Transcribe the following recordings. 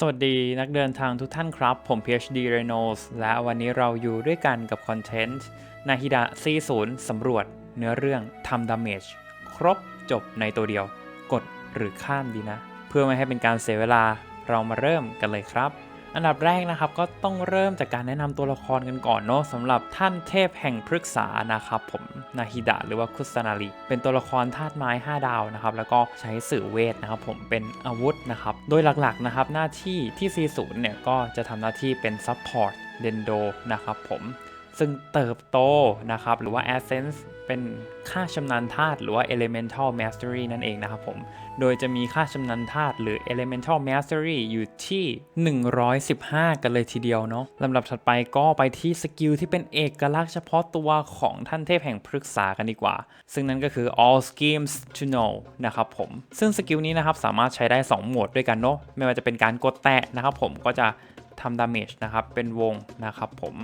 สวัสดีนักเดินทางทุกท่านครับ ผม PhD Reynolds และวันนี้เราอยู่ด้วยกันกับคอนเทนต์นาฮิดะซีศูนย์สำรวจ เนื้อเรื่องทำดาเมจครบจบในตัวเดียว กดหรือข้ามดีนะ เพื่อไม่ให้เป็นการเสียเวลาเรามาเริ่มกันเลยครับ อันดับแรกนะครับก็ต้องเริ่มจากการแนะนำตัวละครกันก่อนเนาะสำหรับท่านเทพแห่งพฤกษานะครับผมนาฮิดะหรือว่าคุสนาริเป็นตัวละครธาตุไม้ 5 ดาวนะครับแล้วก็ใช้สื่อเวทนะครับผมเป็นอาวุธนะครับโดยหลักๆนะครับหน้าที่ที่ซีสุนเนี่ยก็จะทำหน้าที่เป็นซัพพอร์ตเดนโดนะครับผม ซึ่งเติบโตนะครับ หรือว่า Essence เป็นค่าชำนาญธาตุหรือว่า Elemental Mastery นั่นเองนะครับผม โดยจะมีค่าชำนาญธาตุหรือ Elemental Mastery อยู่ที่ 115 กันเลยทีเดียวเนาะลำดับถัดไปก็ไปที่สกิลที่เป็นเอกลักษณ์เฉพาะตัวของท่านเทพแห่งพฤกษากันดีกว่า ซึ่งนั่นก็คือ all schemes to know นะครับผม ซึ่งสกิลนี้นะครับสามารถใช้ได้ 2 โหมดด้วยกันเนาะไม่ว่าจะเป็นการกดแตะนะครับผมก็จะทำดาเมจนะครับเป็นวงนะครับผม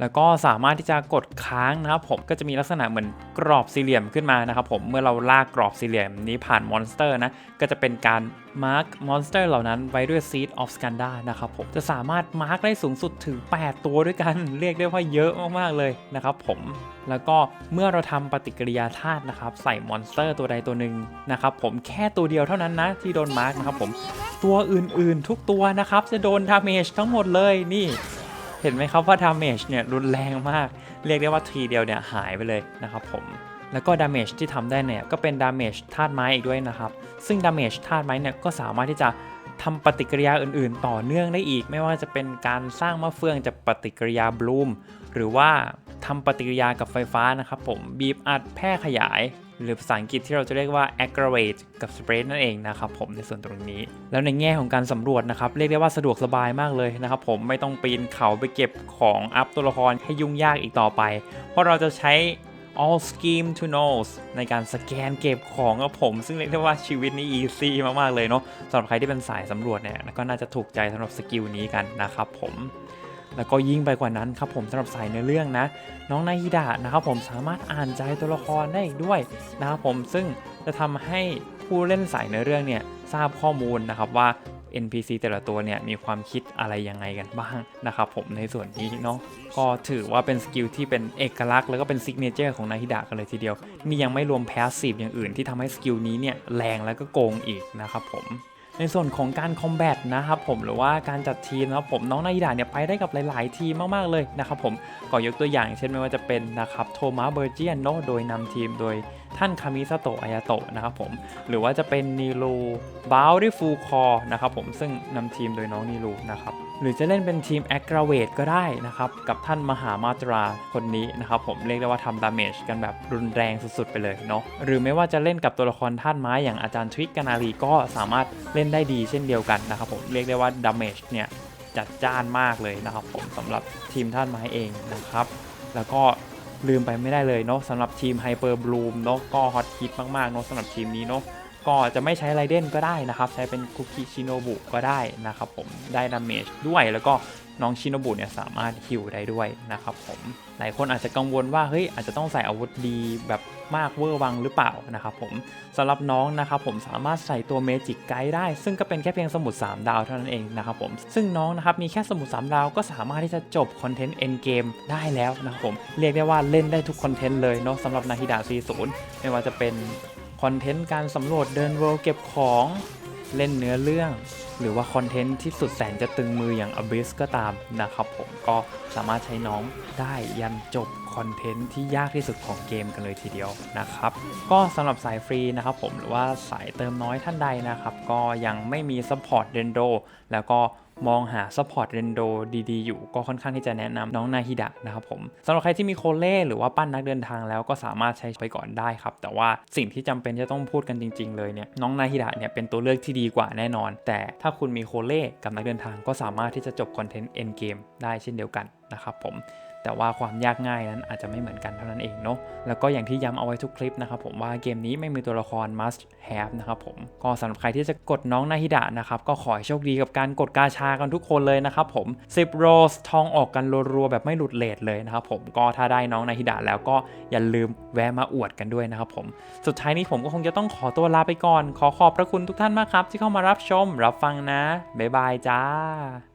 แล้วก็สามารถที่จะกดค้างนะครับผมก็จะมีลักษณะเหมือนกรอบสี่เหลี่ยมขึ้นมานะครับผมเมื่อเราลากกรอบสี่เหลี่ยมนี้ผ่านมอนสเตอร์นะก็จะเป็นการมาร์กมอนสเตอร์เหล่านั้นไว้ด้วย Seed of Skanda นะครับผมจะสามารถมาร์กได้สูงสุดถึง 8 ตัวด้วยกัน เรียกได้ว่าเยอะมากๆเลยนะครับผมแล้วก็เมื่อเราทำปฏิกิริยาธาตุนะครับใส่มอนสเตอร์ตัวใดตัวหนึ่งนะครับผมแค่ตัวเดียวเท่านั้นนะที่โดนมาร์กนะครับผมตัวอื่นๆ ทุกตัวนะครับจะโดนดาเมจทั้งหมดเลยนี่ เห็นไหมครับว่าดาเมจเนี่ยรุนแรงมาก เรียกได้ว่าทีเดียวเนี่ยหายไปเลยนะครับผมแล้วก็ดาเมจที่ทำได้เนี่ยก็เป็นดาเมจธาตุไม้อีกด้วยนะครับ ซึ่งดาเมจธาตุไม้เนี่ยก็สามารถที่จะทำปฏิกิริยาอื่น ๆ ต่อเนื่องได้อีก ไม่ว่าจะเป็นการสร้างมะเฟืองจากปฏิกิริยาบลูม หรือว่าำปฏิกิริยากับไฟฟ้านะครับผมบีบอัดแพร่ขยาย หรือภาษาอังกฤษที่เราจะเรียกว่า aggravate กับ spread นั่นเองนะครับผมในส่วนตรงนี้ แล้วในแง่ของการสำรวจนะครับเรียกได้ว่าสะดวกสบายมากเลยนะครับผมไม่ต้องปีนเขาไปเก็บของอัพตัวละครให้ยุ่งยากอีกต่อไป เพราะเราจะใช้ all scheme to knows ในการสแกนเก็บของกับผม ซึ่งเรียกได้ว่าชีวิตนี้ easy มาก ๆ เลยเนาะสำหรับใครที่เป็นสายสำรวจเนี่ยก็น่าจะถูกใจสำหรับสกิลนี้กันนะครับผม แล้วก็ยิ่งไปกว่านั้นครับผมสำหรับสายเนื้อเรื่องนะ น้องนาฮิดะนะครับผมสามารถอ่านใจตัวละครได้อีกด้วยนะครับผมซึ่งจะทำให้ผู้เล่นสายเนื้อเรื่องเนี่ยทราบข้อมูลนะครับว่า NPC แต่ละตัวเนี่ยมีความคิดอะไรยังไงกันบ้างนะครับผมในส่วนนี้เนาะก็ถือว่าเป็นสกิลที่เป็นเอกลักษณ์แล้วก็เป็นซิกเนเจอร์ของนาฮิดะกันเลยทีเดียว นี่ยังไม่รวมแพสซีฟอย่างอื่นที่ทำให้สกิลนี้เนี่ยแรงแล้วก็โกงอีกนะครับผม ในส่วนของการคอมแบทนะครับผมหรือว่าการจัดทีมนะครับผมน้องนายิดาเนี่ยไปได้กับหลาย ๆ ทีมมาก ๆ เลยนะครับผมก็ยกตัวอย่างเช่นไม่ว่าจะเป็นนะครับโทมัสเบอร์เจียนโนโดยนำทีมโดย ท่านคามิซาโตะอายาโตะนะครับผมหรือว่าจะเป็นนีรูบาวดิฟูคอนะครับผมซึ่งนำทีมโดยน้องนีรูนะครับหรือจะเล่นเป็นทีมแอ g กราเวตก็ได้นะครับกับท่านมหามาตราคนนี้นะครับผมเรียกได้ว่าทำดาเมจกันแบบรุนแรงสุด ๆ ไปเลยเนาะหรือไม่ว่าจะเล่นกับตัวละครธาตุไม้อย่างอาจารย์ทวิกกานาลีก็สามารถเล่นได้ดีเช่นเดียวกันนะครับผมเรียกได้ว่าดาเมจเนี่ยจัดจ้านมากเลยนะครับผมสำหรับทีมธาตุไม้เองนะครับ แล้วก็ ลืมไปไม่ได้เลยเนาะสำหรับทีมไฮเปอร์บลูมเนาะก็ฮอตฮิตมากๆเนาะสำหรับทีมนี้เนาะก็จะไม่ใช้ไรเดนก็ได้นะครับ ใช้เป็นคุกิชิโนบุก็ได้นะครับผมได้ดาเมจด้วยแล้วก็ น้องชินโนบุเนี่ยสามารถฮิวได้ด้วยนะครับผมหลายคนอาจจะกังวลว่าเฮ้ยอาจจะต้องใส่อาวุธดีแบบมากเวอร์วังหรือเปล่านะครับผมสำหรับน้องนะครับผมสามารถใส่ตัวเมจิกไกด์ได้ ซึ่งก็เป็นแค่เพียงสมุด 3 ดาวเท่านั้นเองนะครับผมซึ่งน้องนะครับมีแค่สมุด 3 ดาวก็สามารถที่จะจบคอนเทนต์เอ็นเกมได้แล้วนะครับผมเรียกได้ว่าเล่นได้ทุกคอนเทนต์เลยเนาะสำหรับนาฮิดะ40ไม่ว่าจะเป็นคอนเทนต์การสำรวจเดินเวิลด์เก็บของ เล่นเนื้อเรื่อง หรือว่าคอนเทนต์ที่สุดแสนจะตึงมืออย่าง Abyss ก็ตามนะครับผมก็สามารถใช้น้องได้ยันจบคอนเทนต์ที่ยากที่สุดของเกมกันเลยทีเดียวนะครับ ก็สำหรับสายฟรีนะครับผมหรือว่าสายเติมน้อยท่านใดนะครับ ก็ยังไม่มีซัพพอร์ตเดนโดแล้วก็ มองหาซัพพอร์ตเรนโดดีๆ อยู่ก็ค่อนข้างที่จะแนะนำน้องนาฮิดะนะครับผมสำหรับใครที่มีโคเล่หรือว่าปั้นนักเดินทางแล้วก็สามารถใช้ไปก่อนได้ครับ แต่ว่าสิ่งที่จำเป็นจะต้องพูดกันจริง ๆ เลยเนี่ยน้องนาฮิดะเนี่ยเป็นตัวเลือกที่ดีกว่าแน่นอน แต่ถ้าคุณมีโคเล่กับนักเดินทางก็สามารถที่จะจบคอนเทนต์เอ็นเกมได้เช่นเดียวกันนะครับผม แต่ว่าความยากง่ายนั้นอาจจะไม่เหมือนกันเท่านั้นเองเนาะแล้วก็อย่างที่ย้ำเอาไว้ทุกคลิปนะครับผมว่าเกมนี้ไม่มีตัวละคร must have นะครับผมก็สำหรับใครที่จะกดน้องนาฮิดะนะครับก็ขอให้โชคดีกับการกดกาชากันทุกคนเลยนะครับผม 10 โรสทองออกกันรัวๆแบบไม่หลุดเลทเลยนะครับผมก็ถ้าได้น้องนาฮิดะแล้วก็อย่าลืมแวะมาอวดกันด้วยนะครับผมสุดท้ายนี้ผมก็คงจะต้องขอตัวลาไปก่อน ขอขอบพระคุณทุกท่านมากครับ ที่เข้ามารับชมรับฟังนะบ๊ายบายจ้า